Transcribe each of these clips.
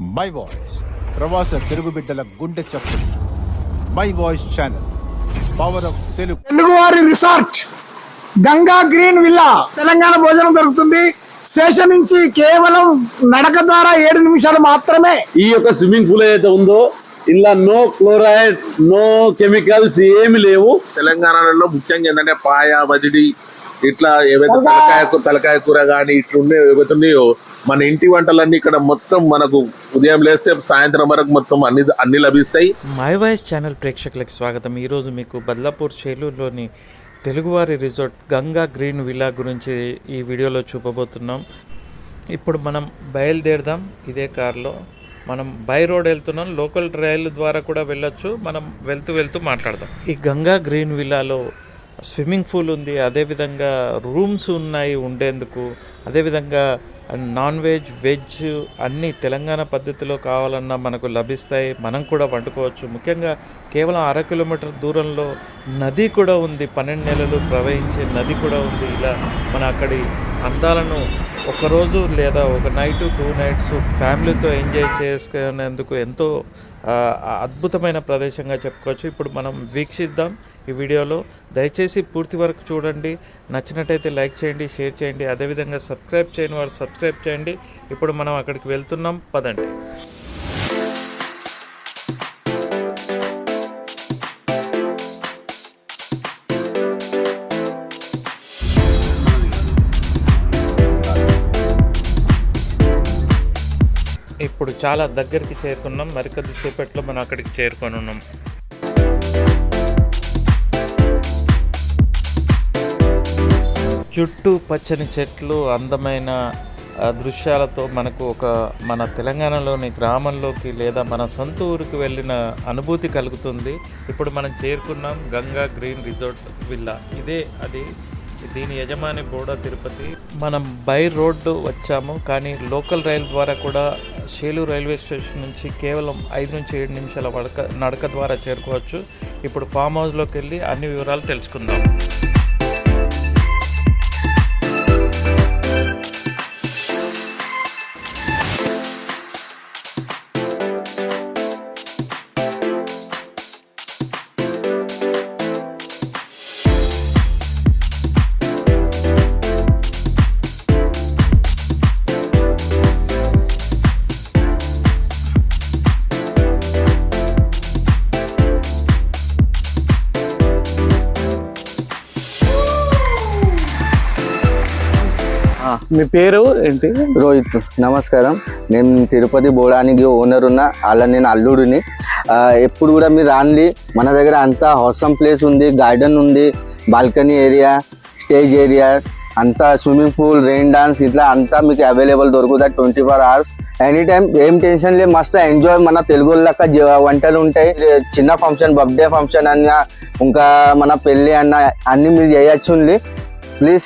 My voice ప్రవాస తెలుగు బిడ్డల గుండె చప్పుడు. My voice channel power of Telugu తెలుగువారి resort Ganga green villa Telangana భోజనం దొరుకుతుంది స్టేషన్ నుంచి కేవలం నడక ద్వారా ఏడు నిమిషాలు మాత్రమే. ఈ యొక్క స్విమ్మింగ్ పూల్ ఏదైతే ఉందో ఇలా నో క్లోరైడ్ నో కెమికల్స్ ఏమి లేవు. తెలంగాణలో ముఖ్యంగా ఏంటంటే పాయ వదిడి ఇట్లా ఏవైతే తలకాయ తలకాయ కూర కానీ ఇట్లుండే ఏవైతే ఉన్నాయో మన ఇంటి వంటలన్నీ ఇక్కడ మొత్తం మనకు ఉదయం లేస్తే సాయంత్రం వరకు మొత్తం అన్ని అన్ని లభిస్తాయి. మై వాయిస్ ఛానల్ ప్రేక్షకులకు స్వాగతం. ఈరోజు మీకు బద్లాపూర్ చేలూరులోని తెలుగువారి రిసార్ట్ గంగా గ్రీన్ విలా గురించి ఈ వీడియోలో చూపబోతున్నాం. ఇప్పుడు మనం బయలుదేరదాం. ఇదే కార్లో మనం బై రోడ్ వెళ్తున్నాం. లోకల్ రైలు ద్వారా కూడా వెళ్ళొచ్చు. మనం వెళ్తూ వెళ్తూ మాట్లాడదాం. ఈ గంగా గ్రీన్ విలాలో స్విమ్మింగ్ పూల్ ఉంది అదేవిధంగా రూమ్స్ ఉన్నాయి ఉండేందుకు. అదేవిధంగా నాన్ వెజ్ వెజ్ అన్నీ తెలంగాణ పద్ధతిలో కావాలన్నా మనకు లభిస్తాయి మనం కూడా వండుకోవచ్చు. ముఖ్యంగా కేవలం అర కిలోమీటర్ దూరంలో నది కూడా ఉంది పన్నెండు నెలలు ప్రవహించే నది కూడా ఉంది. ఇలా మన అక్కడి అందాలను ఒకరోజు లేదా ఒక నైట్ టూ నైట్స్ ఫ్యామిలీతో ఎంజాయ్ చేసుకునేందుకు ఎంతో అద్భుతమైన ప్రదేశంగా చెప్పుకోవచ్చు. ఇప్పుడు మనం వీక్షిద్దాం ఈ వీడియోలో. దయచేసి పూర్తి వరకు చూడండి. నచ్చినట్టయితే లైక్ చేయండి షేర్ చేయండి. అదేవిధంగా సబ్స్క్రైబ్ చేయని వారు సబ్స్క్రైబ్ చేయండి. ఇప్పుడు మనం అక్కడికి వెళ్తున్నాం. పదండి. ఇప్పుడు చాలా దగ్గరికి చేరుకున్నాం. మరికొద్ది సేపట్లో మనం అక్కడికి చేరుకొని ఉన్నాం. చుట్టూ పచ్చని చెట్లు అందమైన దృశ్యాలతో మనకు ఒక మన తెలంగాణలోని గ్రామంలోకి లేదా మన సొంత ఊరికి వెళ్ళిన అనుభూతి కలుగుతుంది. ఇప్పుడు మనం చేరుకున్నాం గంగా గ్రీన్ రిసార్ట్ విల్లా. ఇదే అది. దీని యజమాని బోడా తిరుపతి. మనం బై రోడ్డు వచ్చాము కానీ లోకల్ రైలు ద్వారా కూడా షేలూరు రైల్వే స్టేషన్ నుంచి కేవలం ఐదు నుంచి ఏడు నిమిషాల వడక నడక ద్వారా చేరుకోవచ్చు. ఇప్పుడు ఫామ్ హౌస్లోకి వెళ్ళి అన్ని వివరాలు తెలుసుకుందాం. మీ పేరు ఏంటి? రోహిత్. నమస్కారం. నేను తిరుపతి బోడానికి ఓనర్ ఉన్న అలా నేను అల్లుడిని. ఎప్పుడు కూడా మీరు రాండి. మన దగ్గర అంతా హౌసమ్ ప్లేస్ ఉంది. గార్డెన్ ఉంది. బాల్కనీ ఏరియా స్టేజ్ ఏరియా అంతా స్విమ్మింగ్ పూల్ రెయిన్ డాన్స్ ఇట్లా అంతా మీకు అవైలబుల్ దొరుకుతాయి twenty four hours any time ఏం టెన్షన్ లేదు. మస్తు ఎంజాయ్ మన తెలుగు లెక్క వంటలు ఉంటాయి. చిన్న ఫంక్షన్ బర్త్డే ఫంక్షన్ అన్న ఇంకా మన పెళ్ళి అన్న అన్ని మీరు చేయొచ్చు ప్లీజ్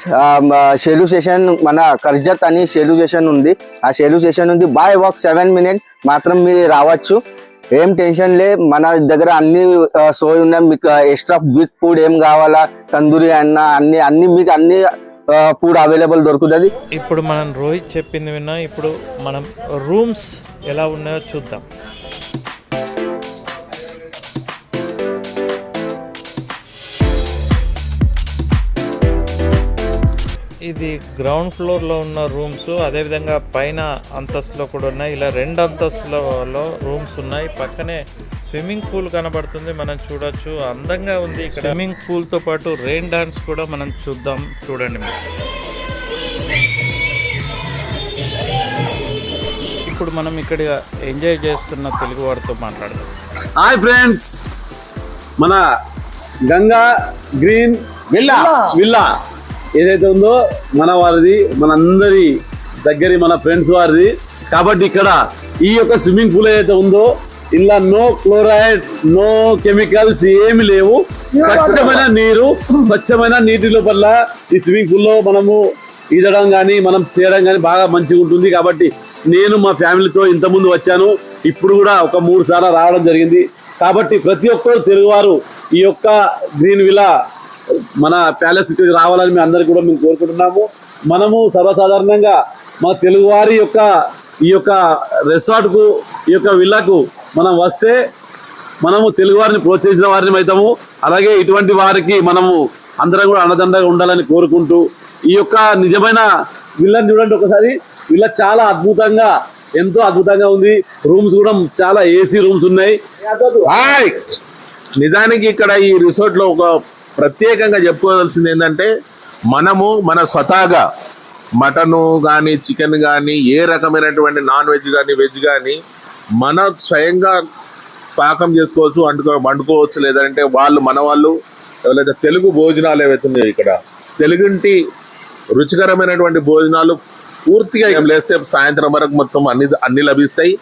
షేలు సెషన్ మన కర్జత్ అని షేలు సెషన్ ఉంది. ఆ షేలు సెషన్ ఉంది. బాయ్ వాక్ సెవెన్ మినిట్ మాత్రం మీరు రావచ్చు. ఏం టెన్షన్ లే మన దగ్గర అన్ని సోయి ఉన్నాయి. మీకు ఎక్స్ట్రా విత్ ఫుడ్ ఏం కావాలా? తందూరి అన్న అన్ని అన్ని మీకు అన్ని ఫుడ్ అవైలబుల్ దొరుకుతుంది. ఇప్పుడు మనం రోహిత్ చెప్పింది విన్నా ఇప్పుడు మనం రూమ్స్ ఎలా ఉన్నాయో చూద్దాం. ఇది గ్రౌండ్ ఫ్లోర్లో ఉన్న రూమ్స్ అదేవిధంగా పైన అంతస్తులో కూడా ఉన్నాయి. ఇలా రెండు అంతస్తులలో రూమ్స్ ఉన్నాయి. పక్కనే స్విమ్మింగ్ పూల్ కనబడుతుంది మనం చూడొచ్చు. అందంగా ఉంది ఇక్కడ. స్విమ్మింగ్ పూల్తో పాటు రెయిన్ డాన్స్ కూడా మనం చూద్దాం. చూడండి మీరు. ఇప్పుడు మనం ఇక్కడ ఎంజాయ్ చేస్తున్న తెలుగు వారితో మాట్లాడదాం. హాయ్ ఫ్రెండ్స్ మన గంగా గ్రీన్ విల్లా. విల్లా. ఏదైతే ఉందో మన వారిది మన అందరి దగ్గరి మన ఫ్రెండ్స్ వారిది. కాబట్టి ఇక్కడ ఈ యొక్క స్విమ్మింగ్ పూల్ ఏదైతే ఉందో ఇలా నో క్లోరైడ్ నో కెమికల్స్ ఏమి లేవు. స్వచ్ఛమైన నీరు స్వచ్ఛమైన నీటి లోపల ఈ స్విమ్మింగ్ పూల్లో మనము ఈదడం కానీ మనం చేయడం కానీ బాగా మంచిగా ఉంటుంది. కాబట్టి నేను మా ఫ్యామిలీతో ఇంతకుముందు వచ్చాను. ఇప్పుడు కూడా ఒక మూడు సార్లు రావడం జరిగింది. కాబట్టి ప్రతి ఒక్కరు తెలుగువారు ఈ యొక్క గ్రీన్ విలా మన ప్యాలెస్ ఇక్కడికి రావాలని మేము అందరికీ కూడా మేము కోరుకుంటున్నాము. మనము సర్వసాధారణంగా మా తెలుగువారి యొక్క ఈ యొక్క రిసార్ట్కు ఈ యొక్క విల్లాకు మనం వస్తే మనము తెలుగువారిని ప్రోత్సహించిన వారిని అవుతాము. అలాగే ఇటువంటి వారికి మనము అందరం కూడా అన్నదండగా ఉండాలని కోరుకుంటూ ఈ యొక్క నిజమైన విల్లని చూడండి ఒకసారి. విల్ల చాలా అద్భుతంగా ఎంతో అద్భుతంగా ఉంది. రూమ్స్ కూడా చాలా ఏసీ రూమ్స్ ఉన్నాయి. హాయ్! నిజానికి ఇక్కడ ఈ రిసార్ట్లో ఒక ప్రత్యేకంగా చెప్పుకోవాల్సింది ఏంటంటే మనము మన స్వతహాగా మటను కానీ చికెన్ కానీ ఏ రకమైనటువంటి నాన్ వెజ్ కానీ వెజ్ కానీ మన స్వయంగా పాకం చేసుకోవచ్చు వండుకో వండుకోవచ్చు లేదంటే వాళ్ళు మన వాళ్ళు ఎవరైతే తెలుగు భోజనాలు ఏవైతే ఇక్కడ తెలుగుంటి రుచికరమైనటువంటి భోజనాలు పూర్తిగా ఏం లేస్తే సాయంత్రం వరకు మొత్తం అన్ని అన్ని లభిస్తాయి.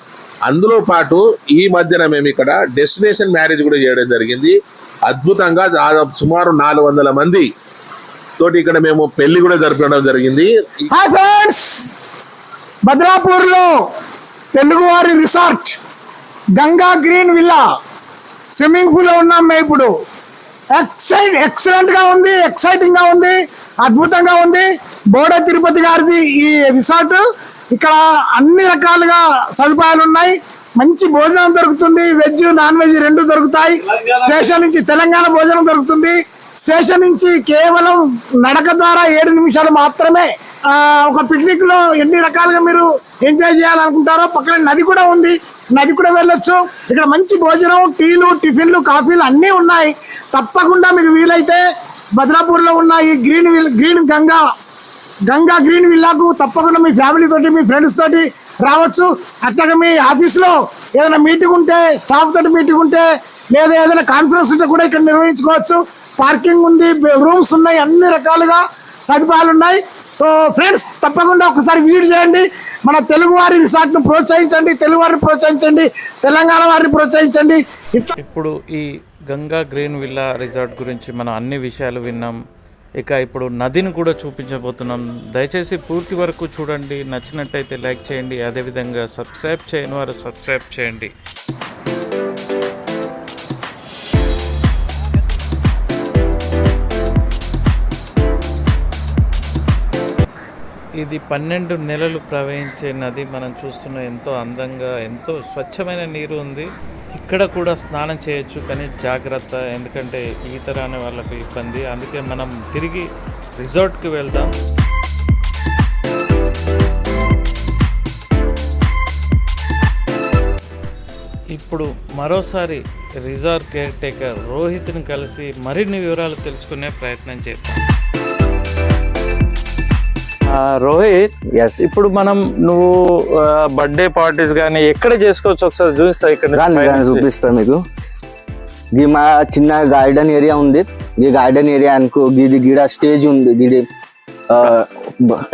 అందులో పాటు ఈ మధ్యన మేము ఇక్కడ డెస్టినేషన్ మ్యారేజ్ కూడా చేయడం జరిగింది. అద్భుతంగా దాదాపు సుమారు నాలుగు వందల మంది తోటి ఇక్కడ మేము పెళ్ళి కూడా జరపడం జరిగింది. భద్రాపూర్లో తెలుగువారి resort Ganga green villa swimming పూల్లో ఉన్నాం మేము ఇప్పుడు. ఎక్సైట్ ఎక్సలెంట్గా ఉంది ఎక్సైటింగ్గా ఉంది అద్భుతంగా ఉంది. బోడ తిరుపతి గారిది ఈ రిసార్ట్. ఇక్కడ అన్ని రకాలుగా సదుపాయాలు ఉన్నాయి. మంచి భోజనం దొరుకుతుంది. వెజ్ నాన్ వెజ్ రెండు దొరుకుతాయి. స్టేషన్ నుంచి తెలంగాణ భోజనం దొరుకుతుంది. స్టేషన్ నుంచి కేవలం నడక ద్వారా ఏడు నిమిషాలు మాత్రమే ఒక పిక్నిక్లో ఎన్ని రకాలుగా మీరు ఎంజాయ్ చేయాలనుకుంటారో పక్కన నది కూడా ఉంది. నది కూడా వెళ్ళొచ్చు. ఇక్కడ మంచి భోజనం టీలు టిఫిన్లు కాఫీలు అన్నీ ఉన్నాయి. తప్పకుండా మీకు వీలైతే భద్రాపూర్లో ఉన్న ఈ గ్రీన్ విల్ గ్రీన్ గంగా గంగా గ్రీన్ విల్లాకు తప్పకుండా మీ ఫ్యామిలీ తోటి మీ ఫ్రెండ్స్ తోటి రావచ్చు. అట్లాగే మీ ఆఫీస్లో ఏదైనా మీటింగ్ ఉంటే స్టాఫ్ తోటి మీటింగ్ ఉంటే లేదా ఏదైనా కాన్ఫరెన్స్ ఉంటే కూడా ఇక్కడ నిర్వహించుకోవచ్చు. పార్కింగ్ ఉంది రూమ్స్ ఉన్నాయి అన్ని రకాలుగా సదుపాయాలు ఉన్నాయి. సో ఫ్రెండ్స్ తప్పకుండా ఒకసారి విజిట్ చేయండి. మన తెలుగువారి రిసార్ట్ను ప్రోత్సహించండి తెలుగువారిని ప్రోత్సహించండి తెలంగాణ వారిని ప్రోత్సహించండి. ఇప్పుడు ఈ గంగా గ్రీన్ విల్లా రిసార్ట్ గురించి మనం అన్ని విషయాలు విన్నాం. ఇక ఇప్పుడు నదిని కూడా చూపించబోతున్నాం. దయచేసి పూర్తి వరకు చూడండి. నచ్చినట్టయితే లైక్ చేయండి. అదేవిధంగా సబ్స్క్రైబ్ చేయని వారు సబ్స్క్రైబ్ చేయండి. ఇది పన్నెండు నెలలు ప్రవహించే నది. మనం చూస్తున్న ఎంతో అందంగా ఎంతో స్వచ్ఛమైన నీరు ఉంది. ఇక్కడ కూడా స్నానం చేయొచ్చు కానీ జాగ్రత్త. ఎందుకంటే ఈత రాని వాళ్ళకు ఇబ్బంది. అందుకే మనం తిరిగి రిసార్ట్కి వెళ్దాం. ఇప్పుడు మరోసారి రిజార్ట్ కేర్ టేకర్ రోహిత్ని కలిసి మరిన్ని వివరాలు తెలుసుకునే ప్రయత్నం చేద్దాం. రోహిత్ ఎస్ ఇప్పుడు మనం నువ్వు బర్త్డే పార్టీస్ కానీ ఎక్కడ చేసుకోవచ్చు ఒకసారి చూపిస్తా ఇక్కడ చూపిస్తా మీకు. ఇది మా చిన్న గార్డెన్ ఏరియా ఉంది. ఈ గార్డెన్ ఏరియా అనుకో ఇది గిడ స్టేజ్ ఉంది. గిడి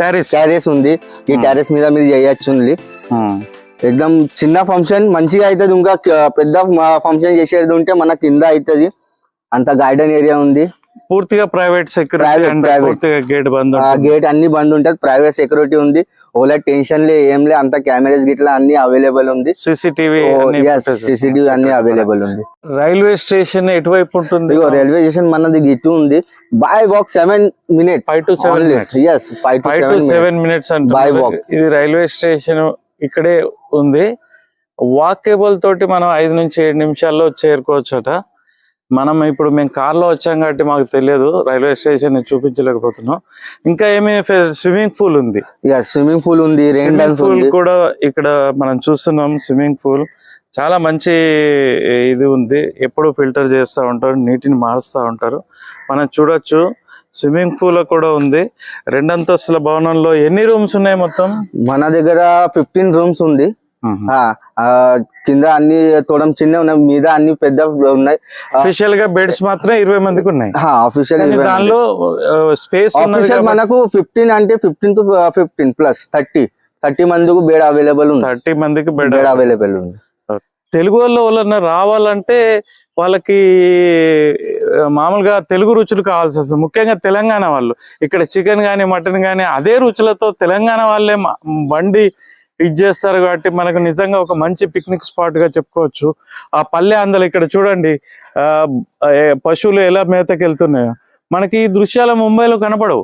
టెరెస్ ఉంది. ఈ టెరెస్ మీద మీరు చేయొచ్చు ఉంది. ఎక్దమ్ చిన్న ఫంక్షన్ మంచిగా అవుతుంది ఇంకా పెద్ద ఫంక్షన్ చేసేది ఉంటే మన కింద అవుతుంది అంత గార్డెన్ ఏరియా ఉంది. పూర్తిగా ప్రైవేట్ సెక్యూరిటీ అండ్ గేట్ బంద్ ఆ గేట్ అన్ని బంద్ ఉంటుంది ప్రైవేట్ సెక్యూరిటీ ఉంది. ఓలా టెన్షన్ లే ఏం లే అంత కెమెరాస్ గిట్లా అన్ని అవైలబుల్ ఉంది. సిసిటివి సిసిటివి అన్ని అవైలబుల్ ఉంది. రైల్వే స్టేషన్ ఎటువైపు ఉంటుంది? రైల్వే స్టేషన్ మనది గిట్టు ఉంది. By walk seven minute five to seven five to seven minutes By అంటే walk. ఇది రైల్వే స్టేషన్ ఇక్కడే ఉంది. వాకేబుల్ తోటి మనం ఐదు నుంచి ఏడు నిమిషాల్లో చేరుకోవచ్చట. మనం ఇప్పుడు మేము కార్లో వచ్చాం కాబట్టి మాకు తెలియదు రైల్వే స్టేషన్ చూపించలేకపోతున్నాం. ఇంకా ఏమి స్విమ్మింగ్ పూల్ ఉంది. స్విమ్మింగ్ పూల్ ఉంది పూల్ కూడా ఇక్కడ మనం చూస్తున్నాం స్విమ్మింగ్ పూల్. చాలా మంచి ఇది ఉంది. ఎప్పుడు ఫిల్టర్ చేస్తూ ఉంటారు నీటిని మారుస్తూ ఉంటారు. మనం చూడొచ్చు స్విమ్మింగ్ పూల్ కూడా ఉంది. రెండంతస్తుల భవనంలో ఎన్ని రూమ్స్ ఉన్నాయి మొత్తం? మన దగ్గర ఫిఫ్టీన్ రూమ్స్ ఉంది. కింద అన్ని తోడం చిన్న ఉన్నాయి మీద అన్ని పెద్ద ఉన్నాయి. అఫీషియల్గా బెడ్స్ మాత్రం ఇరవై మందికి ఉన్నాయి. ఆఫీషియల్ కానీ దానిలో స్పేస్ ఆఫీషియల్ మనకు ఫిఫ్టీన్ అంటే fifteen to fifteen plus thirty thirty మందికి బెడ్ అవైలబుల్ ఉంది. థర్టీ మందికి బెడ్ బెడ్ అవైలబుల్ ఉంది. తెలుగు వాళ్ళు ఎవరన్నా రావాలంటే వాళ్ళకి మామూలుగా తెలుగు రుచులు కావాల్సి వస్తుంది. ముఖ్యంగా తెలంగాణ వాళ్ళు. ఇక్కడ చికెన్ కానీ మటన్ కానీ అదే రుచులతో తెలంగాణ వాళ్ళే వండి ఇది చేస్తారు కాబట్టి మనకు నిజంగా ఒక మంచి పిక్నిక్ స్పాట్గా చెప్పుకోవచ్చు. ఆ పల్లె అందలు ఇక్కడ చూడండి ఆ పశువులు ఎలా మేతకి వెళ్తున్నాయో మనకి ఈ దృశ్యాలు ముంబైలో కనపడవు.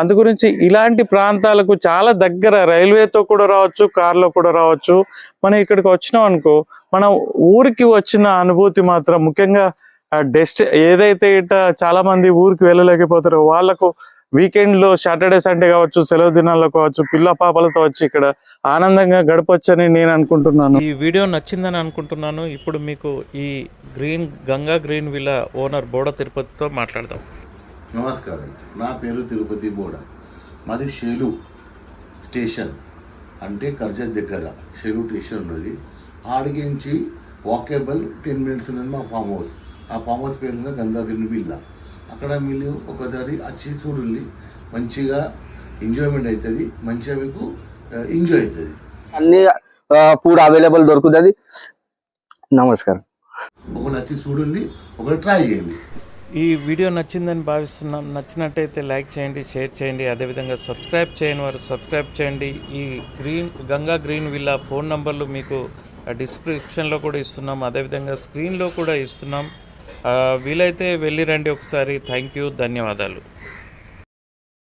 అందు గురించి ఇలాంటి ప్రాంతాలకు చాలా దగ్గర రైల్వేతో కూడా రావచ్చు కార్లో కూడా రావచ్చు. మనం ఇక్కడికి వచ్చినాం అనుకో మనం ఊరికి వచ్చిన అనుభూతి మాత్రం ముఖ్యంగా డెస్ట్ ఏదైతే ఇట చాలా మంది ఊరికి వెళ్ళలేకపోతారో వాళ్ళకు వీకెండ్లో సాటర్డే సండే కావచ్చు సెలవు దినాల్లో కావచ్చు పిల్ల పాపలతో వచ్చి ఇక్కడ ఆనందంగా గడపొచ్చని నేను అనుకుంటున్నాను. ఈ వీడియో నచ్చిందని అనుకుంటున్నాను. ఇప్పుడు మీకు ఈ green Ganga green villa owner Boda తిరుపతితో మాట్లాడదాం. నమస్కారం. నా పేరు తిరుపతి బోడ. మాది షేలు స్టేషన్. అంటే కర్జత్ దగ్గర షేలు స్టేషన్ ఉన్నది. ఆడిగించి వాకేబుల్ టెన్ మినిట్స్ ఉన్నది మా ఫామ్ హౌస్. ఆ ఫామ్ హౌస్ పేరు మీద గంగాగిరి విల్లా. అక్కడ మీరు ఒకసారి వచ్చి చూడండి. మంచిగా ఎంజాయ్మెంట్ అవుతుంది మంచిగా మీకు ఎంజాయ్ అవుతుంది అన్ని ఫుడ్ అవైలబుల్ దొరుకుతుంది. నమస్కారం. ఒకళ్ళు వచ్చి చూడండి ఒకళ్ళు ట్రై చేయండి. ఈ వీడియో నచ్చిందని భావిస్తున్నాం నచ్చినట్టయితే లైక్ చేయండి షేర్ చేయండి. అదేవిధంగా సబ్స్క్రైబ్ చేయని వారు సబ్స్క్రైబ్ చేయండి. ఈ green Ganga green villa phone నంబర్లు మీకు డిస్క్రిప్షన్లో కూడా ఇస్తున్నాం. అదేవిధంగా స్క్రీన్లో కూడా ఇస్తున్నాం. వీలైతే వెళ్ళి రండి ఒకసారి. థ్యాంక్ యూ ధన్యవాదాలు.